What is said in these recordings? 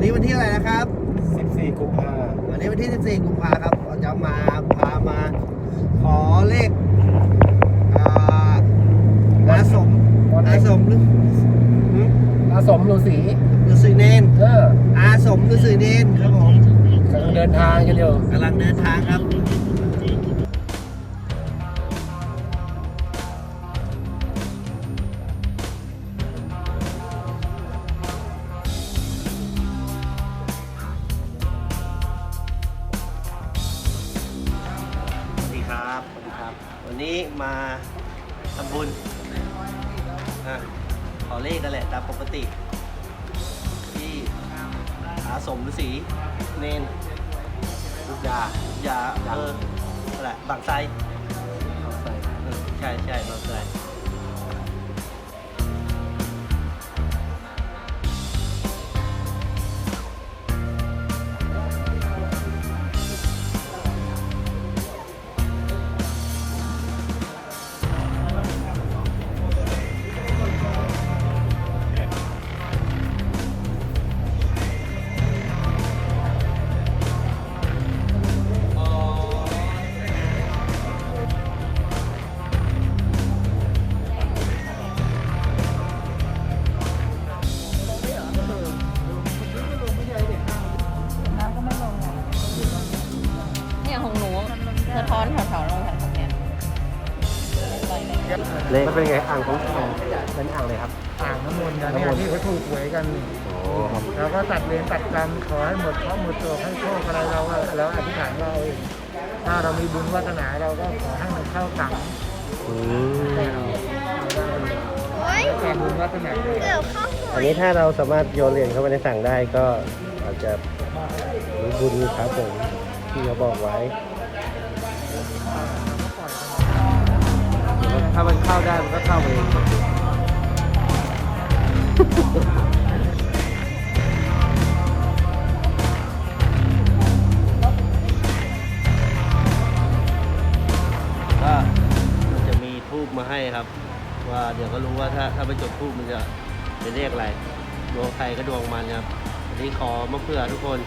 วันนี้วันที่อะไรนะครับ 14 กุมภาวันนี้วันที่ 14 กุมภาครับเราจะมาพามา ขอเลขอ่าอาสมอาสมหรือหืมอาสมฤาษีฤาษีเนนเอออาสมฤาษีเนนครับผมกำลังเดินทางกันอยู่กำลังเดินทางครับ วันนี้มาทำบุญอะขอเลขกันแหละตามปกติ ที่อาสมฤาษีเนนยุกยายุทธยาเอออะไรบางไทรเออใช่ใช่บางไทร อนแถวๆเราแถวๆเนี้ยไปเลยเลขมันเป็นไงอ่างของอ่างเป็นอ่างเลยครับอ่างน้ำมนต์นะเนี่ยที่เขาถูกหวยกันโอ้ครับเราก็ตัดเวรตัดกรรมขอให้หมดเคราะห์หมดโศกให้โชคอะไรเราแล้วอธิษฐานเราเองถ้าเรามีบุญวาสนาเราก็ขอให้มันเข้าถังอืให้มเราแล้วแต่บุญวาสนาอันนี้ถ้าเราสามารถโยนเหรียญเข้าไปในสั่งได้ก็อาจจะมีบุญครับผมที่เขาบอกไว้ามันเข้าได้มันก็เข้าไปเองก็มันจะมีทูบมาให้ครับ ว่าเดี๋ยวก็รู้ว่าถ้าถ้าไปจดทูบมันจะเป็นเลขอะไรดวงใครก็ดวงมันครับวันนี้ขอมาเพื่อทุกคน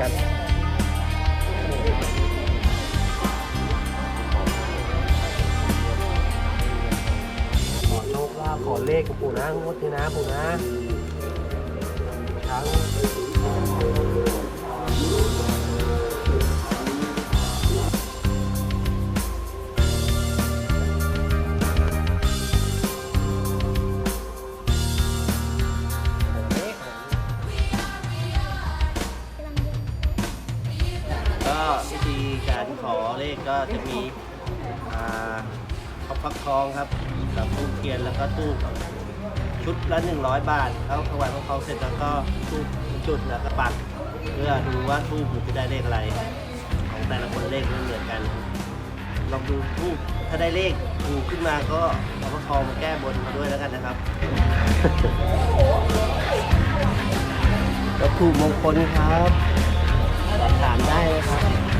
กันขอโชคลาภขอเลขกับปู่นะงวดนี้นะปู่นะทั้ง ขอเลขก็จะมีข้าวฟักทองครับกับทูบเทียนแล้วก็ทูบชุดละ 100 บาทแล้วถวายพระทองเสร็จแล้วก็ทูบจุดแล้วก็ปักเพื่อดูว่าทูบมันจะได้เลขอะไร ของแต่ละคนเลขไม่เหมือนกันลองดูทูบถ้าได้เลขถูกขึ้นมาก็เอาพระทองมาแก้บนมาด้วยแล้วกันนะครับก็ถูกมงคลครับสอบถามได้นะครับ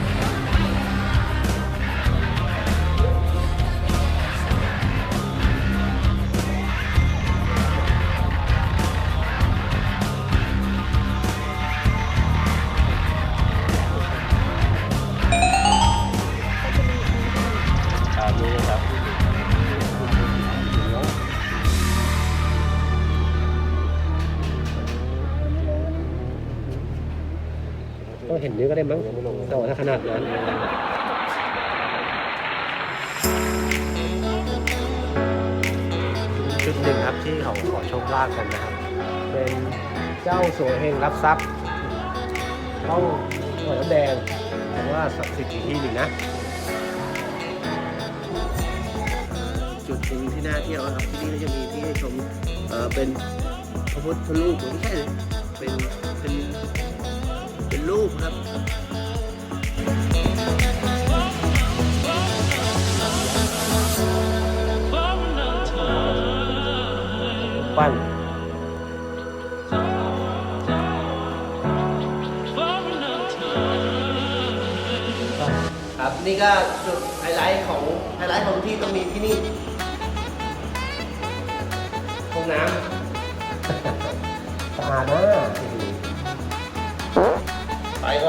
ต้องเห็นนิ้วก็ได้มั้งแต่ว่าถ้าขนาดนั้นจุดหนึ่งครับที่เขาขอโชคลาภกันนะครับเป็นเจ้าสัวเฮงรับทรัพย์ต้องหัวน้ำแดงเพราะว่าศักดิ์สิทธิ์อีกที่หนึ่งนะ จุดหนึ่งที่น่าเที่ยวนะครับที่นี่ก็จะมีที่ให้ชมเอ่อเป็นพระพุทธรูปไม่ใช่เลย ครับปั้นครับนี่ก็จุดไฮไลท์ของไฮไลท์ของที่ต้องมีที่นี่น้สะอาดนะำไปก่อนเขาเ